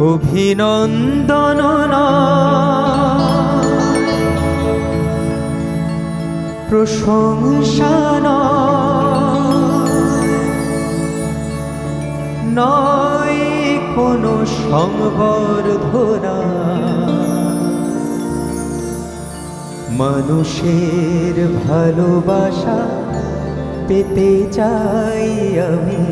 অভিনন্দন প্রশংসান নয় কোনো সংবর্ধনা। মানুষের ভালোবাসা পেতে চাই আমি।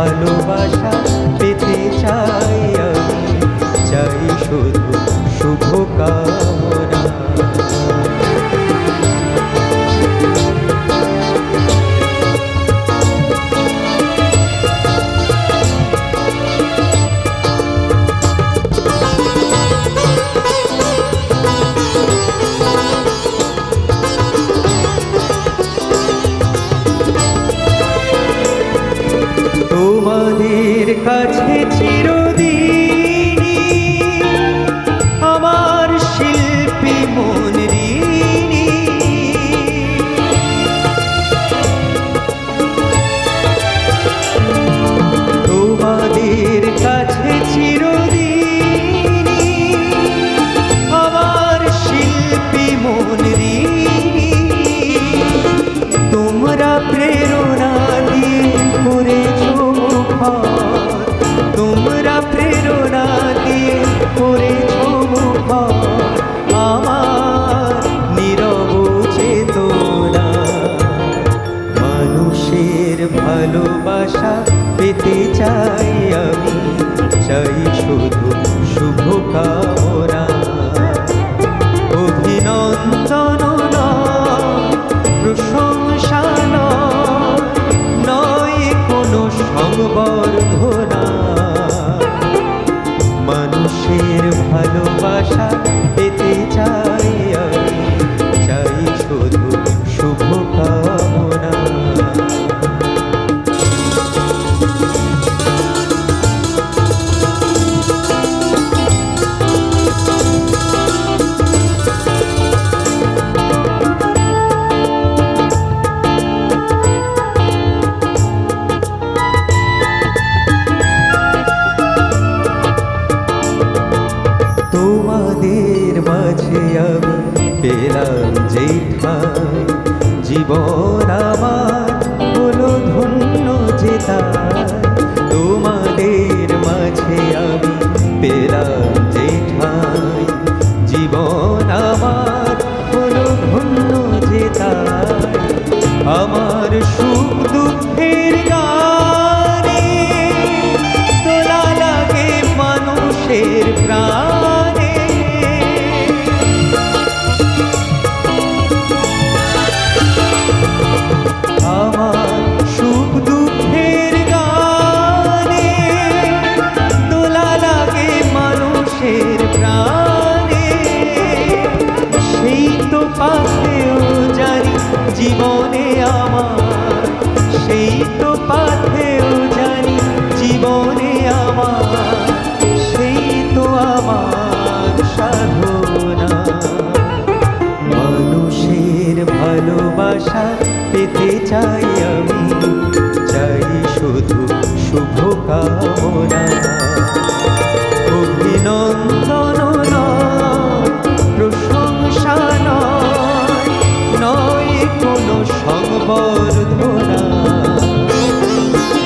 ভালোবাসা কাছে চিরদিন আমার শিল্পী মন পেতে চাই আমি চাই শুধু শুভ কামনা অভিনন্দন প্রশংসা নয়, কোনো সংবর্ধনা মাঝে আমি পেলাম যে জীবন আমার হলো ধন্য যে তোমাদের মাঝে আমি পেলাম জীবন আমার হলো ধন্য আমার সুখ দুঃখের গানে জীবনে আমার, সেই তো পাথেও জানি জীবনে আমার, সেই তো আমার সাধনা। মানুষের ভালোবাসা পেতে চাই আমি, চাই শুধু শুভ কামনা সংবর্ধনা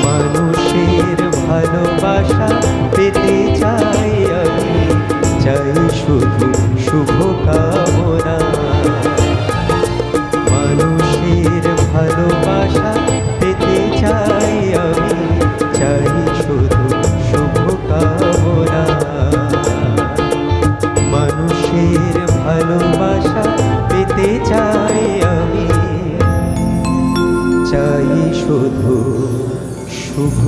মানুষের ভালোবাসা পেতে চাই আমি চাই শুধু শুভ শুভ